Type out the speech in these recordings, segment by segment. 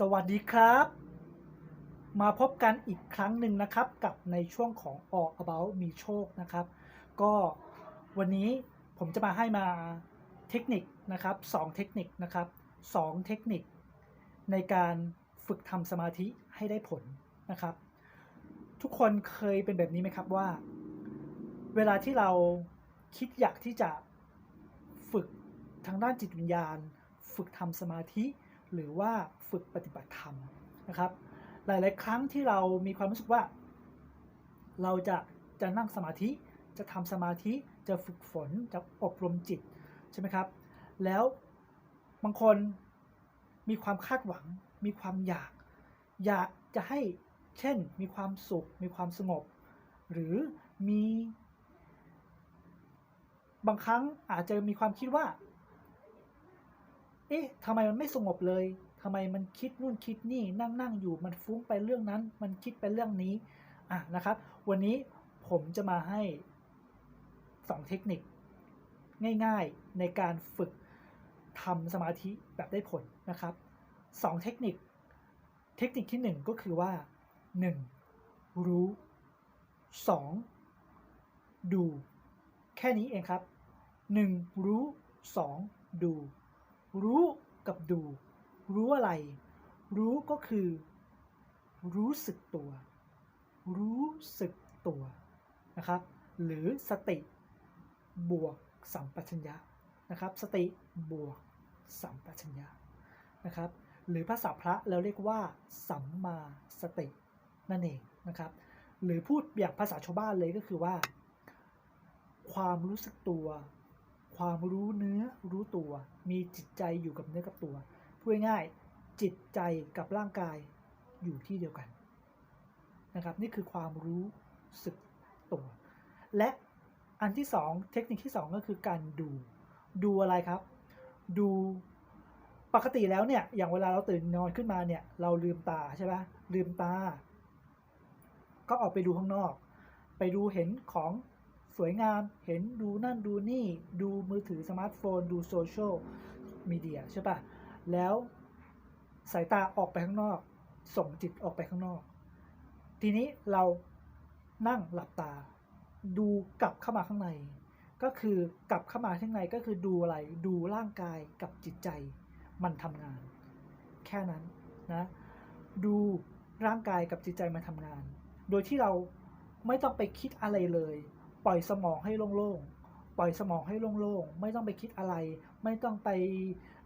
สวัสดีครับ มาพบกันอีกครั้งหนึ่งนะครับกับในช่วงของ All About มีโชคนะครับ ก็วันนี้ผมจะมาให้มาเทคนิคนะครับสองเทคนิคนะครับสองเทคนิค ในการฝึกทำสมาธิให้ได้ผลนะครับ ทุกคนเคยเป็นแบบนี้ไหมครับว่า เวลาที่เราคิดอยากที่จะฝึกทางด้านจิตวิญญาณ ฝึกทำสมาธิ หรือว่าฝึกปฏิบัติธรรมนะครับ หลาย ๆ ครั้งที่เรามีความรู้สึกว่า เราจะจะนั่งสมาธิจะทำสมาธิจะฝึกฝนจะอบรมจิตใช่ไหมครับ แล้วบางคนมีความคาดหวัง มีความอยาก อยากจะให้เช่นมีความสุข มีความสงบ หรือมี บางครั้งอาจจะมีความคิดว่า อ๊ะทำไมมันไม่สงบเลยทำไมมันคิดนู่นคิดนี่นั่งนั่งอยู่มันฟุ้งไปเรื่องนั้น มันคิดไปเรื่องนี้อะนะครับ วันนี้ผมจะมาให้สองเทคนิค ง่ายๆในการฝึกทำสมาธิแบบได้ผลนะครับสองเทคนิค เทคนิคที่หนึ่งก็คือว่าหนึ่งรู้สองดู แค่นี้เองครับหนึ่งรู้สองดู รู้กับดู รู้อะไร รู้ก็คือ รู้สึกตัว รู้สึกตัวนะครับ หรือสติบวกสัมปชัญญะนะครับ สติบวกสัมปชัญญะนะครับ หรือภาษาพระเราเรียกว่า สัมมาสตินั่นเองนะครับ หรือพูดอย่างภาษาชาวบ้านเลยก็คือว่า ความรู้สึกตัว ความรู้เนื้อรู้ตัว มีจิตใจอยู่กับเนื้อกับตัวพูดง่ายจิตใจกับร่างกายอยู่ที่เดียวกันนะครับนี่คือความรู้สึกตัว และอันที่สองเทคนิคที่สองก็คือการดูดูอะไรครับ ดูปกติแล้วเนี่ยอย่างเวลาเราตื่นนอนขึ้นมาเนี่ยเราลืมตาใช่ไหมลืมตา ก็ออกไปดูข้างนอก ไปดูเห็นของ สวยงามเห็นดูนั่นดูนี่ดูมือถือสมาร์ทโฟน ดูโซเชียลมีเดียใช่ปะแล้วสายตาออกไปข้างนอก ส่งจิตออกไปข้างนอก ทีนี้เรานั่งหลับตา ดูกลับเข้ามาข้างใน ก็คือกลับเข้ามาข้างในก็คือดูอะไรดูร่างกายกับจิตใจมันทำงาน แค่นั้นนะดูร่างกายกับจิตใจมันทำงาน โดยที่เราไม่ต้องไปคิดอะไรเลย ปล่อยสมองให้โล่งๆ ปล่อยสมองให้โล่งๆ ไม่ต้องไปคิดอะไร ไม่ต้องไป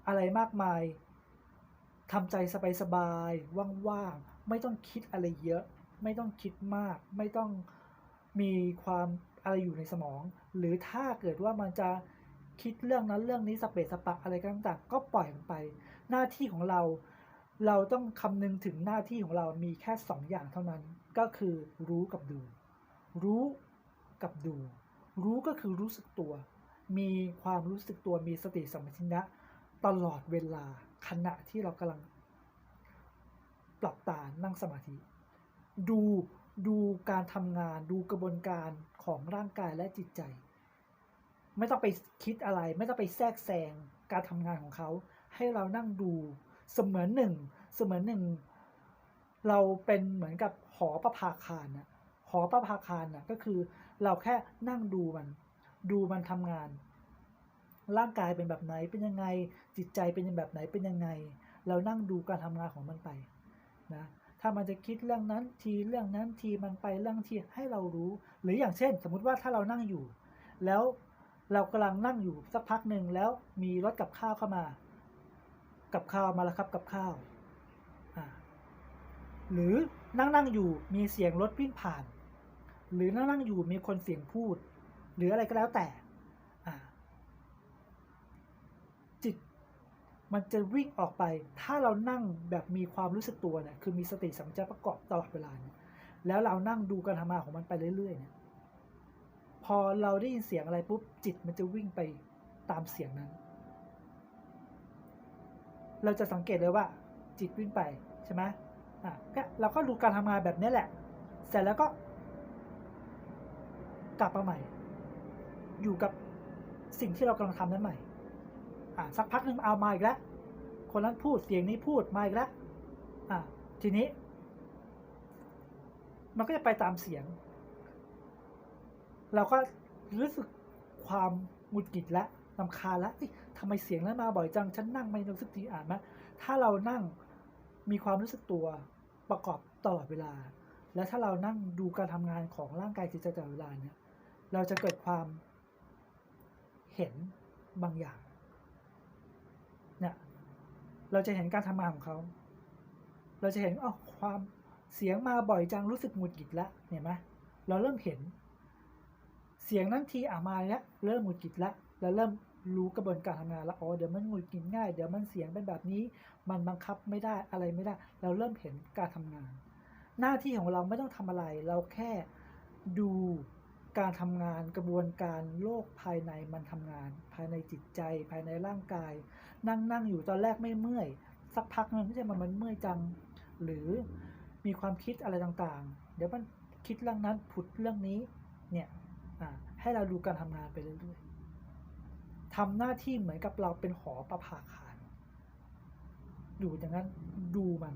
อะไรมากมายทำใจสบายๆ ว่างๆ ไม่ต้องคิดอะไรเยอะ ไม่ต้องคิดมาก ไม่ต้องมีความอะไรอยู่ในสมอง หรือถ้าเกิดว่ามันจะคิดเรื่องนั้นเรื่องนี้สเปซสปะอะไรก็ต่างๆ ก็ปล่อยมันไป หน้าที่ของเรา เราต้องคำนึงถึงหน้าที่ของเรามีแค่สองอย่างเท่านั้น ก็คือรู้กับดู รู้ กับดู รู้ก็คือรู้สึกตัว มีความรู้สึกตัวมีสติสัมปชัญญะตลอดเวลาขณะที่เรากำลังปรับตานั่งสมาธิ ดูดูการทำงานดูกระบวนการของร่างกายและจิตใจ ไม่ต้องไปคิดอะไร ไม่ต้องไปแทรกแซงการทำงานของเขา ให้เรานั่งดูเสมือนหนึ่ง เสมือนหนึ่ง เราเป็นเหมือนกับหอประภาคารนะ หอประภาคารนะก็คือเราแค่นั่งดูมัน ดูมันทำงาน ร่างกายเป็นแบบไหนเป็นยังไง จิตใจเป็นแบบไหนเป็นยังไง เรานั่งดูการทำงานของมันไปนะถ้ามันจะคิดเรื่องนั้นทีเรื่องนั้นทีมันไปเรื่องทีให้เรารู้ หรืออย่างเช่น สมมุติว่าถ้าเรานั่งอยู่ แล้วเรากำลังนั่งอยู่สักพักหนึ่งแล้วมีรถกับข้าวเข้ามา กับข้าวมาแล้วครับกับข้าวหรือนั่งนั่งอยู่มีเสียงรถวิ่งผ่าน หรือนั่งนั่งอยู่มีคนเสียงพูด หรืออะไรก็แล้วแต่จิตมันจะวิ่งออกไป ถ้าเรานั่งแบบมีความรู้สึกตัวเนี่ยคือมีสติสัมปชัญญะประกอบตลอดเวลาเนี่ยแล้วเรานั่งดูการทำงานของมันไปเรื่อยๆเนี่ยพอเราได้ยินเสียงอะไรปุ๊บจิตมันจะวิ่งไปตามเสียงนั้น เราจะสังเกตเลยว่า จิตวิ่งไปใช่ไหมอะก็เราก็ดูการทำงานแบบนี้แหละ เสร็จแล้วก็ กลับมาใหม่ อยู่กับสิ่งที่เรากำลังทำนั้นใหม่ อะสักพักหนึ่งเอามาอีกแล้ว คนนั้นพูดเสียงนี้พูดมาอีกแล้วอ่าทีนี้ มันก็จะไปตามเสียง เราก็รู้สึกความหงุดหงิดและลำคาแล้วเอ๊ะทำไมเสียงนั้นมาบ่อยจัง ฉันนั่งไม่รู้สึกดีอ่านไหมถ้าเรานั่งมีความรู้สึกตัวประกอบตลอดเวลา และถ้าเรานั่งดูการทำงานของร่างกายจิตใจตลอดเวลาเนี่ย เราจะเกิดความเห็นบางอย่างเนี่ยเราจะเห็นการทำงานของเขา เราจะเห็นอ๋อความเสียงมาบ่อยจังรู้สึกหงุดหงิดแล้วเห็นไหมเราเริ่มเห็น เสียงนั้นทีอะมาแล้วเริ่มหงุดหงิดแล้วเราเริ่มรู้กระบวนการทำงานแล้วอ๋อเดี๋ยวมันหงุดหงิดง่าย เดี๋ยวมันเสียงเป็นแบบนี้ มันบังคับไม่ได้อะไรไม่ได้ เราเริ่มเห็นการทำงาน หน้าที่ของเราไม่ต้องทำอะไร เราแค่ดู การทำงานกระบวนการโลกภายในมันทำงาน ภายในจิตใจ ภายในร่างกาย นั่งนั่งอยู่ตอนแรกไม่เมื่อย สักพักนึงที่จะมันมันเมื่อยจัง หรือมีความคิดอะไรต่างๆ เดี๋ยวมันคิดเรื่องนั้นผุดเรื่องนี้เนี่ยอ่าให้เราดูการทำงานไปเรื่อยๆทำหน้าที่เหมือนกับเราเป็นหอประภาคารอยู่อย่างนั้นดูมัน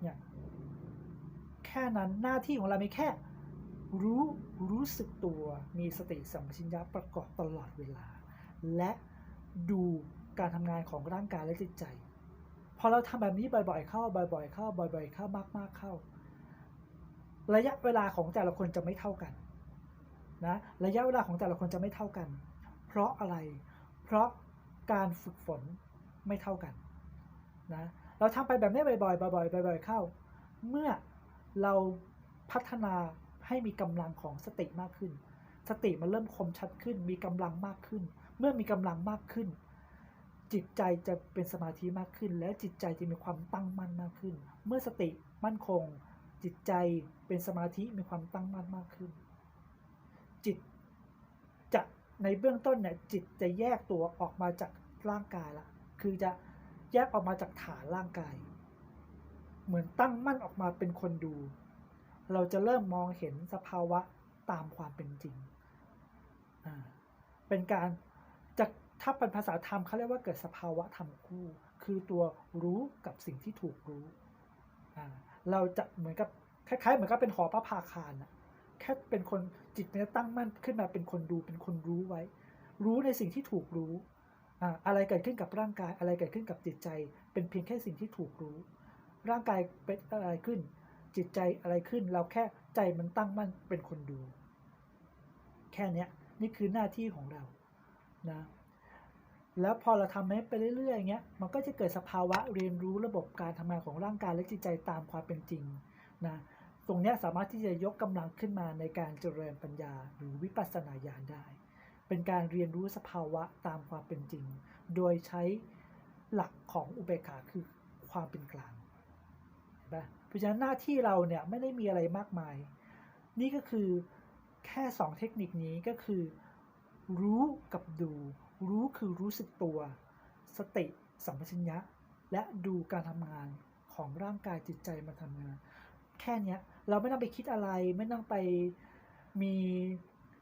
เนี่ยแค่นั้นหน้าที่ของเรามีแค่ รู้รู้สึกตัวมีสติสัมปชัญญะประกอบตลอดเวลา และดูการทำงานของร่างกายและจิตใจ พอเราทำแบบนี้บ่อย ๆ เข้าบ่อย ๆ เข้าบ่อย ๆ เข้ามากๆเข้า ระยะเวลาของแต่ละคนจะไม่เท่ากันนะระยะเวลาของแต่ละคนจะไม่เท่ากัน เพราะอะไร เพราะการฝึกฝนไม่เท่ากันนะเราทำไปแบบนี้บ่อยๆบ่อยๆบ่อยๆเข้า เมื่อเราพัฒนา ให้มีกำลังของสติมากขึ้น สติมันเริ่มคมชัดขึ้น มีกำลังมากขึ้น เมื่อมีกำลังมากขึ้น จิตใจจะเป็นสมาธิมากขึ้น และจิตใจจะมีความตั้งมั่นมากขึ้น เมื่อสติมั่นคง จิตใจเป็นสมาธิมีความตั้งมั่นมากขึ้น จิตจะในเบื้องต้นเนี่ยจิตจะแยกตัวออกมาจากร่างกายละคือจะแยกออกมาจากฐานร่างกาย เหมือนตั้งมั่นออกมาเป็นคนดู เราจะเริ่มมองเห็นสภาวะตามความเป็นจริง เป็นการจะถ้าเป็นภาษาธรรมเขาเรียกว่าเกิดสภาวะธรรมคู่ คือตัวรู้กับสิ่งที่ถูกรู้ เราจะเหมือนกับคล้ายๆ เหมือนกับเป็นหอพระพาคารนะแค่เป็นคนจิตเนี่ยตั้งมั่นขึ้นมาเป็นคนดูเป็นคนรู้ไว้ รู้ในสิ่งที่ถูกรู้ อะไรเกิดขึ้นกับร่างกายอะไรเกิดขึ้นกับจิตใจ เป็นเพียงแค่สิ่งที่ถูกรู้ ร่างกายเป็นอะไรขึ้น จิตใจอะไรขึ้น เราแค่ใจมันตั้งมั่นเป็นคนดู แค่นี้นี่คือหน้าที่ของเรานะแล้วพอเราทำไปเรื่อยๆอย่างเงี้ยมันก็จะเกิดสภาวะเรียนรู้ระบบการทำงานของร่างกายและจิตใจตามความเป็นจริงนะตรงนี้สามารถที่จะยกกำลังขึ้นมาในการเจริญปัญญาหรือวิปัสสนาญาณได้ เป็นการเรียนรู้สภาวะตามความเป็นจริง โดยใช้หลักของอุเบกขาคือความเป็นกลางเห็นปะ เพราะฉะนั้นหน้าที่เราเนี่ยไม่ได้มีอะไรมากมาย นี่ก็คือแค่สองเทคนิคนี้ก็คือ รู้กับดู รู้คือรู้สึกตัว สติสัมปชัญญะ และดูการทำงานของร่างกายจิตใจมาทำงาน แค่เนี้ยเราไม่ต้องไปคิดอะไร ไม่ต้องไปมี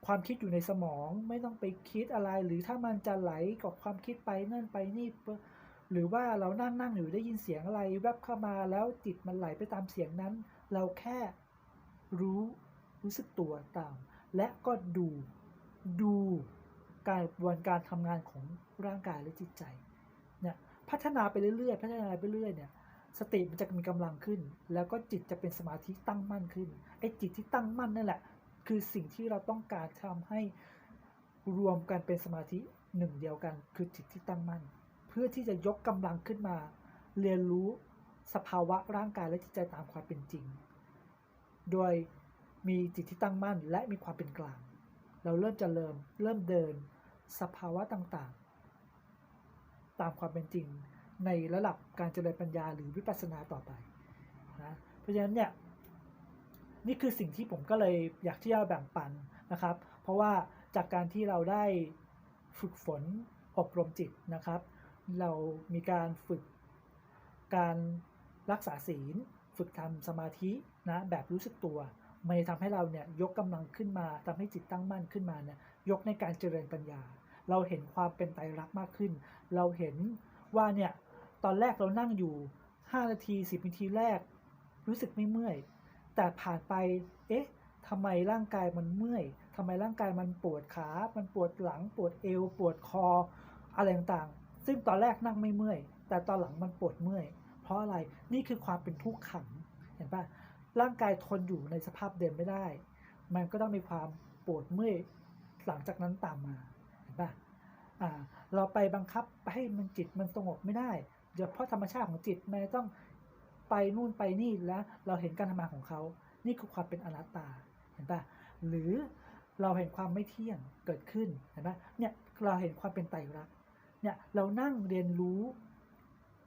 ความคิดอยู่ในสมอง ไม่ต้องไปคิดอะไร หรือถ้ามันจะไหลกับความคิดไปนั่นไปนี่ หรือว่าเรานั่งนั่งอยู่ได้ยินเสียงอะไรแวบเข้ามาแล้วจิตมันไหลไปตามเสียงนั้น เราแค่รู้รู้สึกตัวตาม และก็ดูดูการกระบวนการทำงานของร่างกายและจิตใจเนี่ยพัฒนาไปเรื่อยๆ พัฒนาไปเรื่อยเนี่ยสติมันจะมีกำลังขึ้น แล้วก็จิตจะเป็นสมาธิตั้งมั่นขึ้นไอ้จิตที่ตั้งมั่นนั่นแหละ คือสิ่งที่เราต้องการทำให้รวมกันเป็นสมาธิหนึ่งเดียวกัน คือจิตที่ตั้งมั่น พื่อที่จะยกกำลังขึ้นมา เรียนรู้สภาวะร่างกายและจิตใจตามความเป็นจริง โดยมีจิตที่ตั้งมั่นและมีความเป็นกลาง เราเริ่มจะเริ่มเริ่มเดินสภาวะต่างๆ ตามความเป็นจริง ในระดับการเจริญปัญญาหรือวิปัสสนาต่อไปนะเพราะฉะนั้นเนี่ยนี่คือสิ่งที่ผมก็เลยอยากที่จะแบ่งปันนะครับ เพราะว่าจากการที่เราได้ฝึกฝนอบรมจิตนะครับ เรามีการฝึกการรักษาศีล ฝึกทำสมาธินะแบบรู้สึกตัวมันจะทำให้เราเนี่ยยกกำลังขึ้นมาทำให้จิตตั้งมั่นขึ้นมาเนี่ยยกในการเจริญปัญญา เราเห็นความเป็นไตรลักษณ์มากขึ้น เราเห็นว่าเนี่ยตอนแรกเรานั่งอยู่ 5 นาที 10 นาทีแรก รู้สึกไม่เมื่อย แต่ผ่านไปเอ๊ะทำไมร่างกายมันเมื่อยทำไมร่างกายมันปวดขา มันปวดหลัง ปวดเอว ปวดคอ อะไรต่างๆ ซึ่งตอนแรกนั่งไม่เมื่อย แต่ตอนหลังมันปวดเมื่อย เพราะอะไรนี่คือความเป็นทุกข์ขังเห็นปะร่างกายทนอยู่ในสภาพเดิมไม่ได้ มันก็ต้องมีความปวดเมื่อยหลังจากนั้นตามมาเห็นปะอ่าเราไปบังคับให้มันจิตมันสงบไม่ได้เดี๋ยวเพราะธรรมชาติของจิตมันต้องไปนู่นไปนี่แล้วเราเห็นการทำงานของเขา นี่คือความเป็นอนัตตาเห็นปะหรือเราเห็นความไม่เที่ยงเกิดขึ้นเห็นปะเนี่ยเราเห็นความเป็นไตรลักษณ เนี่ยเรานั่งเรียนรู้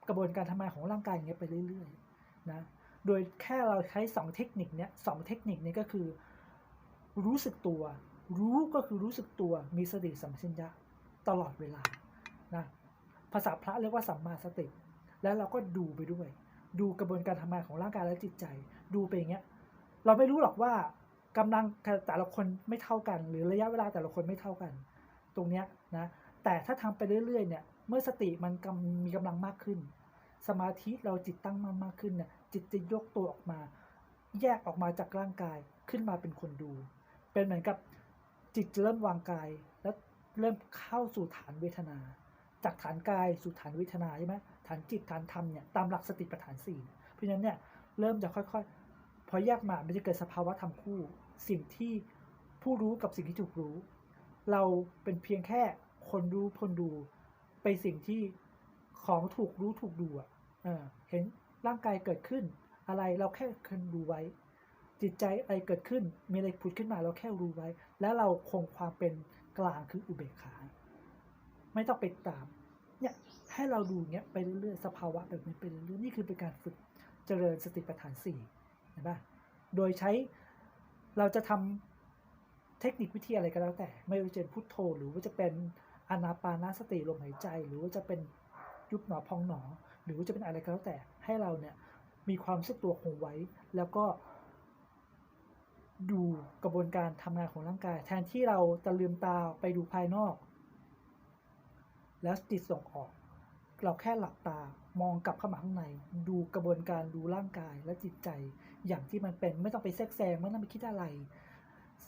กระบวนการทำงานของร่างกายอย่างเงี้ยไปเรื่อยๆนะโดยแค่เราใช้สองเทคนิคเนี้ยสองเทคนิคนี้ก็คือ รู้สึกตัว รู้ก็คือรู้สึกตัวมีสติสัมปชัญญะตลอดเวลานะภาษาพระเรียกว่าสัมมาสติ แล้วเราก็ดูไปด้วย ดูกระบวนการทำงานของร่างกายและจิตใจ ดูไปอย่างเงี้ยเราไม่รู้หรอกว่ากำลังแต่ละคนไม่เท่ากัน หรือระยะเวลาแต่ละคนไม่เท่ากัน ตรงเนี้ยนะ แต่ถ้าทำไปเรื่อยๆเนี่ยเมื่อสติมันกำมีกำลังมากขึ้น สมาธิเราจิตตั้งมั่นมากขึ้นเนี่ยจิตจะยกตัวออกมา แยกออกมาจากร่างกายขึ้นมาเป็นคนดู เป็นเหมือนกับจิตจะเริ่มวางกายแล้วเริ่มเข้าสู่ฐานเวทนา จากฐานกายสู่ฐานเวทนาใช่ไหมฐานจิตฐานธรรมเนี่ยตามหลักสติปัฏฐานสี่เพราะฉะนั้นเนี่ยเริ่มจะค่อยๆ พอแยกมามันจะเกิดสภาวะธรรมคู่ สิ่งที่ผู้รู้กับสิ่งที่ถูกรู้ เราเป็นเพียงแค่ คนรู้คนดูไปสิ่งที่ของถูกรู้ถูกดูอะเห็นร่างกายเกิดขึ้น อะไรเราแค่คนดูไว้ จิตใจอะไรเกิดขึ้น มีอะไรผุดขึ้นมาเราแค่รู้ไว้ แล้วเราคงความเป็นกลางคืออุเบกขา ไม่ต้องไปตามเนี่ยให้เราดูเนี้ยไปเรื่อยๆสภาวะแบบนี้ไปเรื่อยๆนี่คือเป็นการฝึกเจริญสติปัฏฐานสี่เห็นปะโดยใช้เราจะทำเทคนิควิธีอะไรก็แล้วแต่ ไม่ว่าจะเป็นพุทโธหรือว่าจะเป็น อานาปานาสติลมหายใจ หรือว่าจะเป็นยุบหนอพองหนอ หรือว่าจะเป็นอะไรก็แล้วแต่ให้เราเนี่ยมีความรู้สึกตัวคงไว้ แล้วก็ดูกระบวนการทำงานของร่างกาย แทนที่เราจะลืมตาไปดูภายนอก แล้วจิตส่งออก เราแค่หลับตามองกลับเข้ามาข้างใน ดูกระบวนการดูร่างกายและจิตใจ อย่างที่มันเป็นไม่ต้องไปแทรกแซงไม่ต้องไปคิดอะไร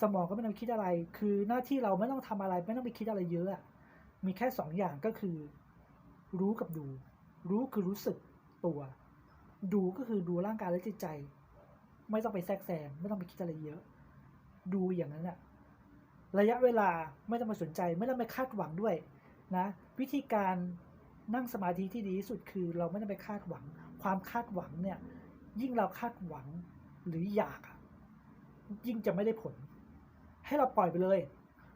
สมองก็ไม่ต้องไปคิดอะไร คือหน้าที่เราไม่ต้องทำอะไร ไม่ต้องไปคิดอะไรเยอะ มีแค่สองอย่างก็คือ รู้กับดู รู้คือรู้สึกตัว ดูก็คือดูร่างกายและจิตใจ ไม่ต้องไปแทรกแซงไม่ต้องไปคิดอะไรเยอะ ดูอย่างนั้นอะระยะเวลาไม่ต้องมาสนใจ ไม่ต้องไปคาดหวังด้วยนะวิธีการนั่งสมาธิที่ดีที่สุดคือเราไม่ต้องไปคาดหวัง ความคาดหวังเนี่ยยิ่งเราคาดหวังหรืออยากยิ่งจะไม่ได้ผล ให้เราปล่อยไปเลย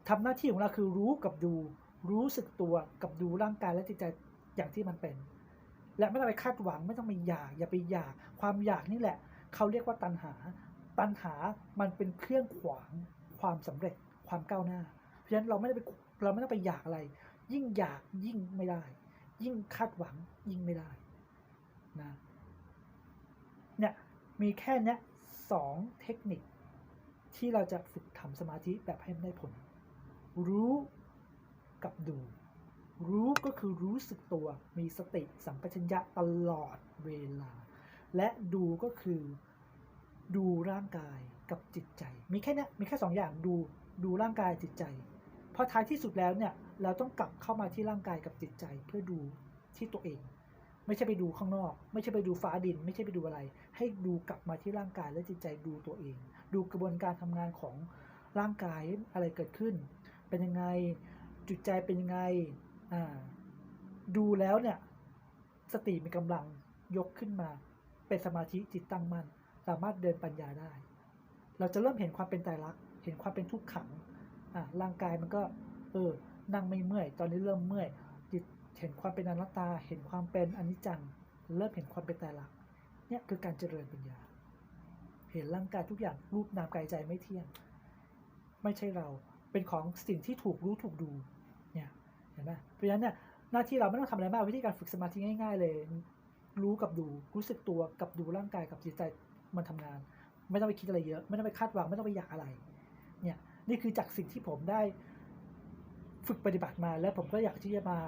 ทำหน้าที่ของเราคือรู้กับดู รู้สึกตัวกับดูร่างกายและจิตใจอย่างที่มันเป็น และไม่ต้องไปคาดหวังไม่ต้องไปอยากอย่าไปอยาก ความอยากนี่แหละ เขาเรียกว่าตัณหา ตัณหามันเป็นเครื่องขวางความสำเร็จความก้าวหน้า เพราะฉะนั้นเราไม่ได้ไปเราไม่ต้องไปอยากอะไร ยิ่งอยากยิ่งไม่ได้ ยิ่งคาดหวังยิ่งไม่ได้นะเนี่ยมีแค่เนี้ยสองเทคนิคที่เราจะฝึกทำสมาธิแบบให้ได้ผล รู้ กับดู รู้ก็คือรู้สึกตัว มีสติสัมปชัญญะตลอดเวลา และดูก็คือดูร่างกายกับจิตใจ มีแค่นี้มีแค่สองอย่างดูดูร่างกายจิตใจพอท้ายที่สุดแล้วเนี่ยเราต้องกลับเข้ามาที่ร่างกายกับจิตใจเพื่อดูที่ตัวเอง ไม่ใช่ไปดูข้างนอก ไม่ใช่ไปดูฟ้าดิน ไม่ใช่ไปดูอะไร ให้ดูกลับมาที่ร่างกายและจิตใจดูตัวเอง ดูกระบวนการทำงานของร่างกายอะไรเกิดขึ้น เป็นยังไง จิตใจเป็นยังไงอ่าดูแล้วเนี่ย สติมีกำลังยกขึ้นมา เป็นสมาธิจิตตั้งมั่นสามารถเดินปัญญาได้ เราจะเริ่มเห็นความเป็นไตรลักษณ์เห็นความเป็นทุกขังอ่าร่างกายมันก็ เออนั่งไม่เมื่อย ตอนนี้เริ่มเมื่อย จิตเห็นความเป็นอนัตตา เห็นความเป็นอนิจจัง เริ่มเห็นความเป็นไตรลักษณ์เนี่ยคือการเจริญปัญญา เห็นร่างกายทุกอย่างรูปนามกายใจไม่เที่ยง ไม่ใช่เราเป็นของสิ่งที่ถูกรู้ถูกดู เห็นไหมเพราะฉะนั้นเนี่ยหน้าที่เราไม่ต้องทำอะไรมากวิธีการฝึกสมาธิง่าย ๆ เลย รู้กับดูรู้สึกตัวกับดูร่างกายกับจิตใจมันทำงาน ไม่ต้องไปคิดอะไรเยอะ ไม่ต้องไปคาดหวังไม่ต้องไปอยากอะไร เนี่ยนี่คือจากสิ่งที่ผมได้ฝึกปฏิบัติมาแล้วผมก็อยากที่จะมา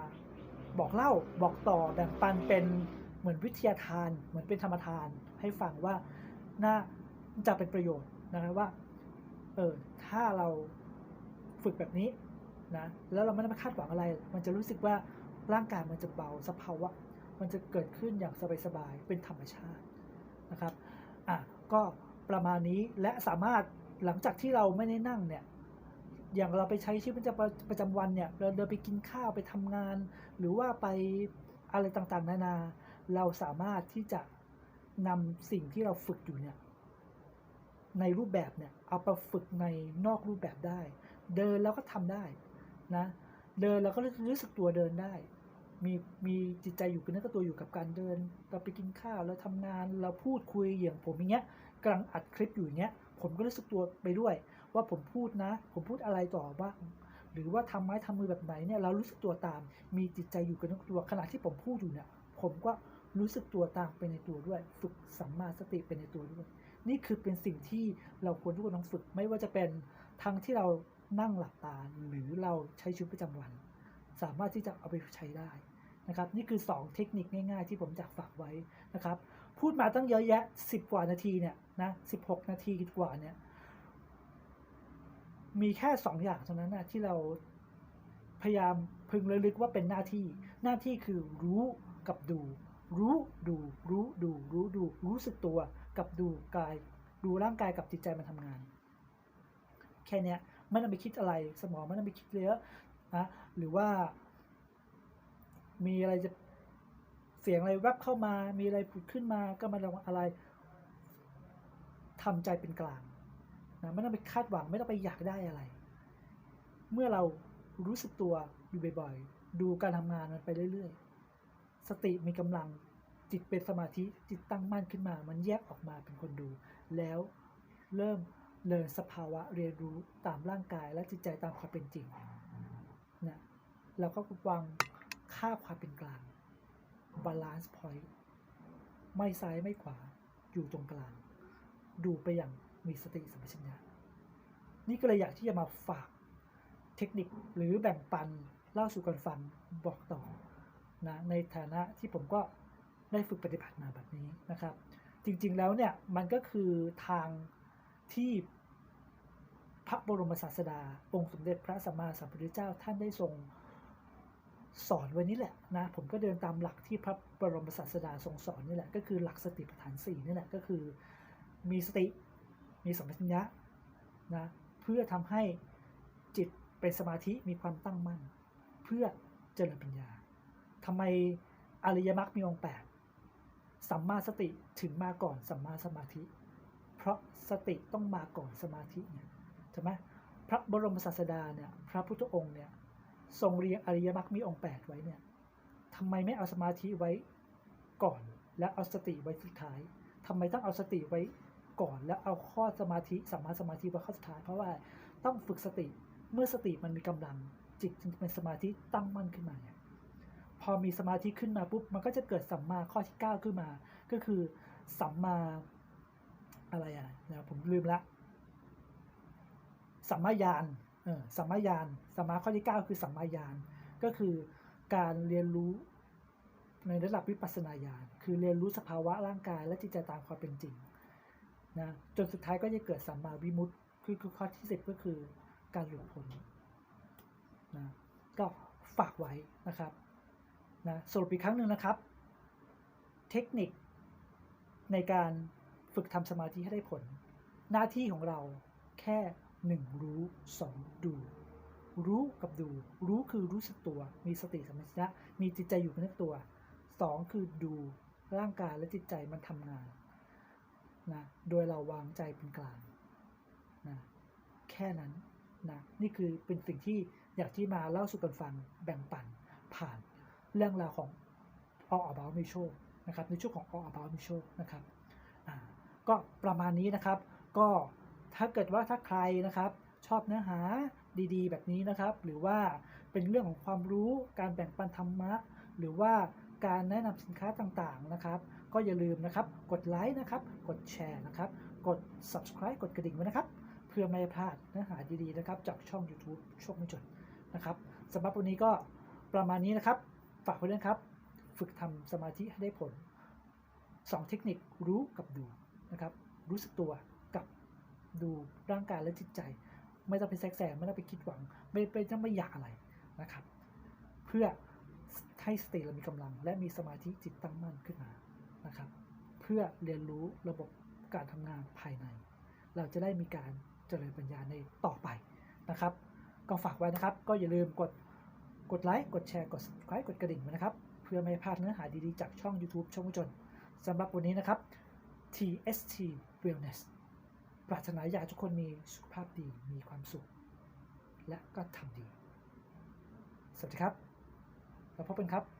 บอกเล่าบอกต่อแบ่งปันเป็นเหมือนวิทยาทาน เหมือนเป็นธรรมทานให้ฟังว่าน่าจะเป็นประโยชน์นะครับว่าเออถ้าเราฝึกแบบนี้ นะแล้วเราไม่ได้มาคาดหวังอะไร มันจะรู้สึกว่าร่างกายมันจะเบาสภาวะมันจะเกิดขึ้นอย่างสบายๆเป็นธรรมชาตินะครับอะก็ประมาณนี้และสามารถหลังจากที่เราไม่ได้นั่งเนี่ยอย่างเราไปใช้ชีวิตประจำประจำวันเนี่ยเราเดินไปกินข้าวไปทำงาน หรือว่าไปอะไรต่างๆ นานา เราสามารถที่จะนำสิ่งที่เราฝึกอยู่เนี่ยในรูปแบบเนี่ยเอาไปฝึกในนอกรูปแบบได้ เดินแล้วก็ทำได้ นะเดินแล้วก็รู้สึกตัวเดินได้ มีมีจิตใจอยู่กับเนื้อกับตัวอยู่กับการเดิน เราไปกินข้าวเราทำงานเราพูดคุยอย่างผมอย่างเงี้ยกำลังอัดคลิปอยู่อย่างเงี้ยผมก็รู้สึกตัวไปด้วย ว่าผมพูดนะ ผมพูดอะไรต่อบ้างหรือว่าทำไม้ทำมือแบบไหนเนี่ยเรารู้สึกตัวตาม มีจิตใจอยู่กับเนื้อกับตัวขณะที่ผมพูดอยู่เนี่ยผมก็รู้สึกตัวตามไปในตัวด้วย ฝึกสัมมาสติไปในตัวด้วย นี่คือเป็นสิ่งที่เราควรทุกคนต้องฝึกไม่ว่าจะเป็นทั้งที่เรา นั่งหลับตาหรือเราใช้ชีวิตประจำวัน สามารถที่จะเอาไปใช้ได้นะครับ นี่คือ 2 เทคนิคง่ายๆ ที่ผมอยากฝากไว้นะครับ พูดมาตั้งเยอะแยะ 10 กว่านาทีเนี่ยนะ16 นาทีกว่าเนี่ยมีแค่ 2 อย่างเท่านั้นนะที่เราพยายามพึงระลึกว่าเป็นหน้าที่ หน้าที่คือรู้กับดู รู้ดูรู้ดูรู้ดู รู้สึกตัวกับดูกาย ดูร่างกายกับจิตใจมันทำงาน แค่เนี้ย ไม่ต้องไปคิดอะไร สมองไม่ต้องไปคิดเยอะนะหรือว่า มีอะไรจะเสียงอะไรแวบเข้ามา มีอะไรผุดขึ้นมาก็มาระวังอะไรทำใจเป็นกลางนะไม่ต้องไปคาดหวัง ไม่ต้องไปอยากได้อะไร เมื่อเรารู้สึกตัวอยู่บ่อยๆ ดูการทำงานมันไปเรื่อยๆ สติมีกำลังจิตเป็นสมาธิจิตตั้งมั่นขึ้นมา มันแยกออกมาเป็นคนดู แล้วเริ่ม เรียนสภาวะเรียนรู้ตามร่างกายและจิตใจตามความเป็นจริงนะเราก็วางค่าความเป็นกลาง balance point ไม่ซ้ายไม่ขวาอยู่ตรงกลาง ดูไปอย่างมีสติสัมปชัญญะนี่ก็เลยอยากที่จะมาฝากเทคนิคหรือแบ่งปันเล่าสู่กันฟังบอกต่อนะในฐานะที่ผมก็ได้ฝึกปฏิบัติมาแบบนี้นะครับ จริงๆแล้วเนี่ยมันก็คือทางที่ พระบรมศาสดา องค์สมเด็จพระสัมมาสัมพุทธเจ้าท่านได้ทรงสอนไว้นี่แหละนะผมก็เดินตามหลักที่พระบรมศาสดาทรงสอนนี่แหละก็คือหลักสติปัฏฐานสี่นี่แหละก็คือมีสติมีสัมปชัญญะนะเพื่อทำให้จิตเป็นสมาธิมีความตั้งมั่น เพื่อเจริญปัญญาทำไมอริยมรรคมีองค์แปดสัมมาสติถึงมาก่อนสัมมาสมาธิ เพราะสติต้องมาก่อนสมาธิเนี่ย ช่ไหมพระบรมศาสดาเนี่ยพระพุทธองค์เนี่ยทรงเรียงอริยมรรคมีองค์แปดไว้เนี่ยทำไมไม่เอาสมาธิไว้ก่อน แล้วเอาสติไว้สุดท้ายทำไมต้องเอาสติไว้ก่อน แล้วเอาข้อสมาธิสัมมาสมาธิไว้ข้อสุดท้าย เพราะว่าต้องฝึกสติเมื่อสติมันมีกำลังจิตจึงเป็นสมาธิตั้งมั่นขึ้นมาเนี่ยพอมีสมาธิขึ้นมาปุ๊บมันก็จะเกิดสัมมาข้อที่ 9 ขึ้นมา ก็คือสัมมาอะไรอะนะผมลืมละ สัมมาญาณเออสัมมาญาณสัมมาข้อที่ 9 คือสัมมาญาณก็คือการเรียนรู้ในระดับวิปัสสนาญาณคือเรียนรู้สภาวะร่างกายและจิตใจตามความเป็นจริงนะจนสุดท้ายก็จะเกิดสัมมาวิมุตติคือข้อที่สิบก็คือการหลุดพ้นนะก็ฝากไว้นะครับนะสรุปอีกครั้งหนึ่งนะครับ เทคนิคในการฝึกทำสมาธิให้ได้ผล หน้าที่ของเราแค่ หนึ่งรู้สองดู รู้กับดู รู้คือรู้สึกตัว มีสติสัมปชัญญะมีจิตใจอยู่กับเนื้อตัวสองคือดูร่างกายและจิตใจมันทำงานนะโดยเราวางใจเป็นกลางนะแค่นั้นนะนี่คือเป็นสิ่งที่อยากที่มาเล่าสู่กันฟังแบ่งปันผ่านเรื่องราวของ All About Me Show นะครับในช่วงของ All About Me Show นะครับก็ประมาณนี้นะครับก็ ถ้าเกิดว่าถ้าใครนะครับ ชอบเนื้อหาดีๆ แบบนี้นะครับ หรือว่าเป็นเรื่องของความรู้การแบ่งปันธรรมะ หรือว่าการแนะนำสินค้าต่างๆนะครับ ก็อย่าลืมนะครับ กดไลค์นะครับ กดแชร์นะครับ กด subscribe กดกระดิ่งไว้นะครับ เพื่อไม่พลาดเนื้อหาดีๆนะครับ จากช่อง YouTube โชคไม่จนนะครับสำหรับวันนี้ก็ประมาณนี้นะครับ ฝากไว้ด้วยครับ ฝึกทำสมาธิให้ได้ผลสองเทคนิครู้กับดูนะครับ รู้สึกตัว ดูร่างกายและจิตใจ ไม่ต้องไปแทรกแซงไม่ต้องไปคิดหวัง ไม่ไปต้องไม่อยากอะไรนะครับ เพื่อให้สติเรามีกำลัง และมีสมาธิจิตตั้งมั่นขึ้นมานะครับ เพื่อเรียนรู้ระบบการทำงานภายใน เราจะได้มีการเจริญปัญญาในต่อไปนะครับ ก็ฝากไว้นะครับ ก็อย่าลืมกดกดไลค์ กดแชร์ กด subscribe กดกระดิ่งนะครับ เพื่อไม่ให้พลาดเนื้อหาดีๆ จากช่อง YouTube ช่องผู้จนสำหรับวันนี้นะครับ TST Wellness ปรารถนาอยากทุกคนมีสุขภาพดีมีความสุข และก็ทำดี สวัสดีครับแล้วพบกันครับ